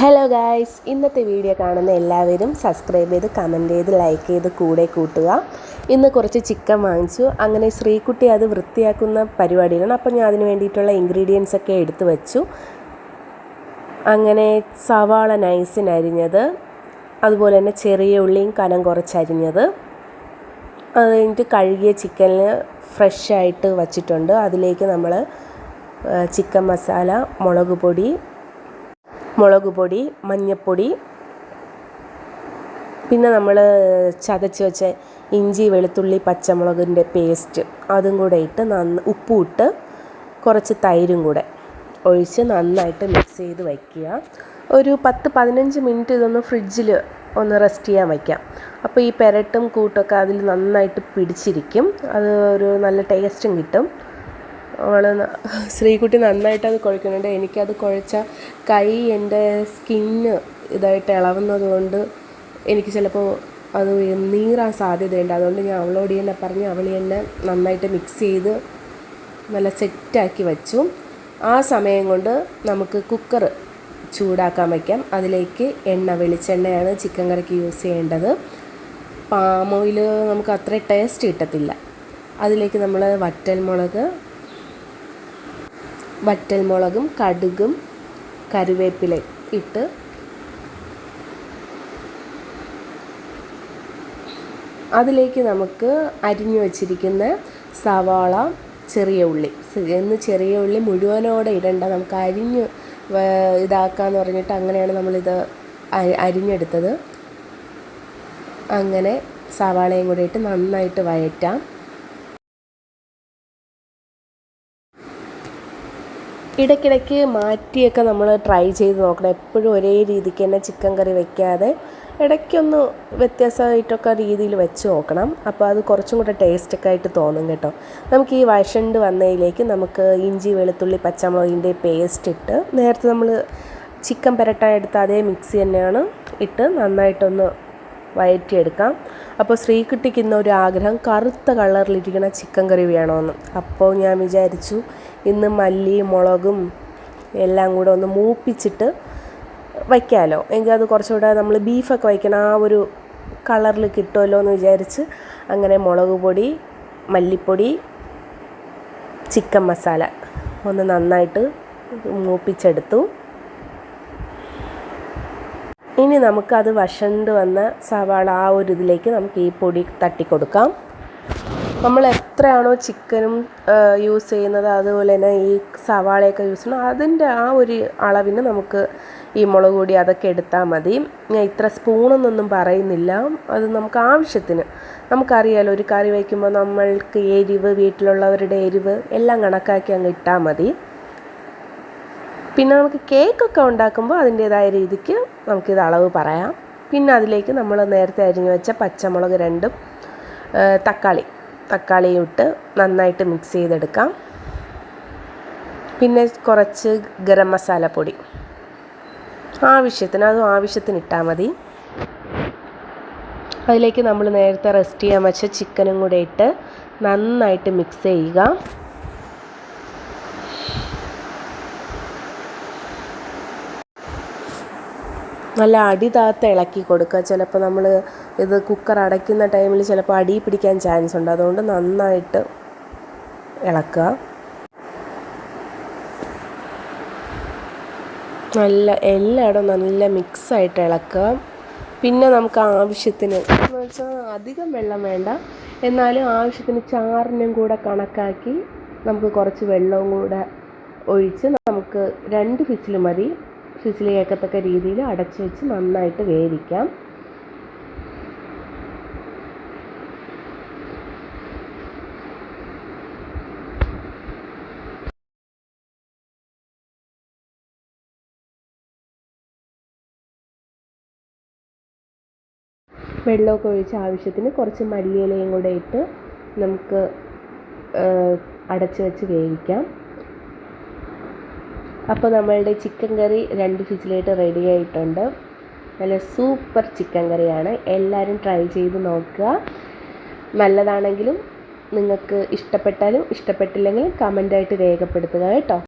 Hello guys ഇന്നത്തെ video കാണുന്ന എല്ലാവരും സബ്സ്ക്രൈബ് ചെയ്ത് കമന്റ് ചെയ്ത് ലൈക്ക് ചെയ്ത് കൂടെ കൂട്ടുക. ഇന്ന് കുറച്ച് ചിക്കൻ വാങ്ങിച്ചു. അങ്ങനെ ശ്രീകുട്ടി അത് വൃത്തിയാക്കുന്ന പരിപാടിയിലാണ്. അപ്പോൾ ഞാൻ അതിന് വേണ്ടിയിട്ടുള്ള ഇൻഗ്രീഡിയൻസ് ഒക്കെ എടുത്തു വച്ചു. അങ്ങനെ സവാള നൈസിനരിഞ്ഞത് അതുപോലെ തന്നെ ചെറിയ ഉള്ളിയും കനം കുറച്ചരിഞ്ഞത് അത് കഴിഞ്ഞിട്ട് കഴുകിയ ചിക്കനിൽ ഫ്രഷായിട്ട് വച്ചിട്ടുണ്ട്. അതിലേക്ക് നമ്മൾ ചിക്കൻ മസാല മുളക് പൊടി മുളക് പൊടി മഞ്ഞൾപ്പൊടി പിന്നെ നമ്മൾ ചതച്ച് വെച്ച ഇഞ്ചി വെളുത്തുള്ളി പച്ചമുളകിന്റെ പേസ്റ്റ് അതും കൂടെ ഇട്ട് നന്ന ഉപ്പും ഇട്ട് കുറച്ച് തൈരും കൂടെ ഒഴിച്ച് നന്നായിട്ട് മിക്സ് ചെയ്ത് വയ്ക്കുക. ഒരു പത്ത് പതിനഞ്ച് മിനിറ്റ് ഇതൊന്ന് ഫ്രിഡ്ജിൽ ഒന്ന് റെസ്റ്റ് ചെയ്യാൻ വയ്ക്കാം അപ്പോൾ ഈ പെരട്ടും കൂട്ടൊക്കെ അതിൽ നന്നായിട്ട് പിടിച്ചിരിക്കും. അത് ഒരു നല്ല ടേസ്റ്റും കിട്ടും. അവൾ ശ്രീകുട്ടി അത് കുഴക്കുന്നുണ്ട്. എനിക്കത് കുഴച്ച കൈ എന്റെ സ്കിന്ന് ഇതായിട്ട് ഇളവുന്നത് കൊണ്ട് എനിക്ക് ചിലപ്പോൾ അത് നീറാൻ സാധ്യതയുണ്ട്. അതുകൊണ്ട് ഞാൻ അവളോട് തന്നെ പറഞ്ഞ് അവൾ തന്നെ നന്നായിട്ട് മിക്സ് ചെയ്ത് നല്ല സെറ്റാക്കി വച്ചു. ആ സമയം കൊണ്ട് നമുക്ക് കുക്കർ ചൂടാക്കാൻ വയ്ക്കാം അതിലേക്ക് എണ്ണ വെളിച്ചെണ്ണയാണ് ചിക്കൻ കറിക്ക് യൂസ് ചെയ്യേണ്ടത്. പാം ഓയിൽ നമുക്ക് അത്ര ടേസ്റ്റ് കിട്ടത്തില്ല. അതിലേക്ക് നമ്മൾ വറ്റൽമുളക് വറ്റൽമുളകും കടുകും കറിവേപ്പില ഇട്ട് അതിലേക്ക് നമുക്ക് അരിഞ്ഞു വച്ചിരിക്കുന്ന സവാള ചെറിയ ഉള്ളി. എന്ന് ചെറിയ ഉള്ളി മുഴുവനോടെ ഇടണ്ട. നമുക്ക് അരിഞ്ഞ് ഇതാക്കാന്ന് പറഞ്ഞിട്ട് അങ്ങനെയാണ് നമ്മളിത് അരിഞ്ഞെടുത്തത്. അങ്ങനെ സവാളയും കൂടെ ഇട്ട് നന്നായിട്ട് വയറ്റാം ഇടയ്ക്കിടയ്ക്ക് മാറ്റിയൊക്കെ നമ്മൾ ട്രൈ ചെയ്ത് നോക്കണം. എപ്പോഴും ഒരേ രീതിക്ക് തന്നെ ചിക്കൻ കറി വെക്കാതെ ഇടയ്ക്കൊന്ന് വ്യത്യാസമായിട്ടൊക്കെ രീതിയിൽ വെച്ച് നോക്കണം. അപ്പോൾ അത് കുറച്ചും കൂടെ ടേസ്റ്റൊക്കെ ആയിട്ട് തോന്നും കേട്ടോ. നമുക്ക് ഈ വഴണ്ട് വന്നതിലേക്ക് നമുക്ക് ഇഞ്ചി വെളുത്തുള്ളി പച്ചമുളകിന്റെ പേസ്റ്റ് ഇട്ട് നേരത്തെ നമ്മൾ ചിക്കൻ പുരട്ടാൻ എടുത്ത അതേ മിക്സി തന്നെയാണ് ഇട്ട് നന്നായിട്ടൊന്ന് വയറ്റിയെടുക്കാം. അപ്പോൾ ശ്രീകുട്ടിക്ക് ഇന്ന് ഒരു ആഗ്രഹം കറുത്ത കളറിലിരിക്കുന്ന ചിക്കൻ കറി വേണമെന്ന്. അപ്പോൾ ഞാൻ വിചാരിച്ചു ഇന്ന് മല്ലി മുളകും എല്ലാം കൂടെ ഒന്ന് മൂപ്പിച്ചിട്ട് വയ്ക്കാമല്ലോ എങ്കിൽ അത് കുറച്ചുകൂടെ നമ്മൾ ബീഫൊക്കെ വയ്ക്കണ ആ ഒരു കളറിൽ കിട്ടുമല്ലോ എന്ന് വിചാരിച്ച് അങ്ങനെ മുളക് പൊടി മല്ലിപ്പൊടി ചിക്കൻ മസാല ഒന്ന് നന്നായിട്ട് മൂപ്പിച്ചെടുത്തു. ഇനി നമുക്കത് വശണ്ട് വന്ന സവാള ആ ഒരു ഇതിലേക്ക് നമുക്ക് ഈ പൊടി തട്ടിക്കൊടുക്കാം. നമ്മൾ എത്രയാണോ ചിക്കനും യൂസ് ചെയ്യുന്നത് അതുപോലെ തന്നെ ഈ സവാളയൊക്കെ യൂസ് ചെയ്യണം അതിന്റെ ആ ഒരു അളവിന് നമുക്ക് ഈ മുളക് പൊടി അതൊക്കെ എടുത്താൽ മതി. ഞാൻ ഇത്ര സ്പൂണൊന്നൊന്നും പറയുന്നില്ല. അത് നമുക്ക് ആവശ്യത്തിന് നമുക്കറിയാലോ ഒരു കറി വയ്ക്കുമ്പോൾ നമ്മൾക്ക് എരിവ് വീട്ടിലുള്ളവരുടെ എരിവ് എല്ലാം കണക്കാക്കി അങ്ങ് ഇട്ടാൽ മതി. പിന്നെ നമുക്ക് കേക്കൊക്കെ ഉണ്ടാക്കുമ്പോൾ അതിന്റേതായ രീതിക്ക് നമുക്കിത് അളവ് പറയാം. പിന്നെ അതിലേക്ക് നമ്മൾ നേരത്തെ അരിഞ്ഞു വെച്ച പച്ചമുളക് രണ്ടും തക്കാളി തക്കാളിയും ഇട്ട് നന്നായിട്ട് മിക്സ് ചെയ്തെടുക്കാം. പിന്നെ കുറച്ച് ഗരം മസാല പൊടി. ആവശ്യത്തിന് അതും ആവശ്യത്തിന് ഇട്ടാൽ മതി. അതിലേക്ക് നമ്മൾ നേരത്തെ റെസ്റ്റ് ചെയ്യാൻ വെച്ച ചിക്കനും കൂടെ ഇട്ട് നന്നായിട്ട് മിക്സ് ചെയ്യുക. നല്ല അടി താത്ത ഇളക്കി കൊടുക്കുക. ചിലപ്പോൾ നമ്മൾ ഇത് കുക്കർ അടയ്ക്കുന്ന ടൈമിൽ ചിലപ്പോൾ അടി പിടിക്കാൻ ചാൻസ് ഉണ്ട്. അതുകൊണ്ട് നന്നായിട്ട് ഇളക്കുക. നല്ല എല്ലായിടവും നല്ല മിക്സായിട്ട് ഇളക്കുക. പിന്നെ നമുക്ക് ആവശ്യത്തിന് എന്ന് വെച്ചാൽ അധികം വെള്ളം വേണ്ട. എന്നാലും ആവശ്യത്തിന് ചാറിനും കൂടെ കണക്കാക്കി നമുക്ക് കുറച്ച് വെള്ളവും കൂടെ ഒഴിച്ച് നമുക്ക് രണ്ട് ഫിസിൽ മതി. ഫിസിൽ കേൾക്കത്തക്ക രീതിയിൽ അടച്ചു വെച്ച് നന്നായിട്ട് വേവിക്കാം. വെള്ളമൊക്കെ ഒഴിച്ച് ആവശ്യത്തിന് കുറച്ച് മല്ലിയിലയും കൂടെ ഇട്ട് നമുക്ക് അടച്ച് വെച്ച് വേവിക്കാം. അപ്പോൾ നമ്മളുടെ ചിക്കൻ കറി രണ്ട് ഫിസിലായിട്ട് റെഡി ആയിട്ടുണ്ട്. നല്ല സൂപ്പർ ചിക്കൻ കറിയാണ്. എല്ലാവരും ട്രൈ ചെയ്ത് നോക്കുക. നല്ലതാണെങ്കിലും നിങ്ങൾക്ക് ഇഷ്ടപ്പെട്ടാലും ഇഷ്ടപ്പെട്ടില്ലെങ്കിലും കമന്റായിട്ട് രേഖപ്പെടുത്തുക കേട്ടോ.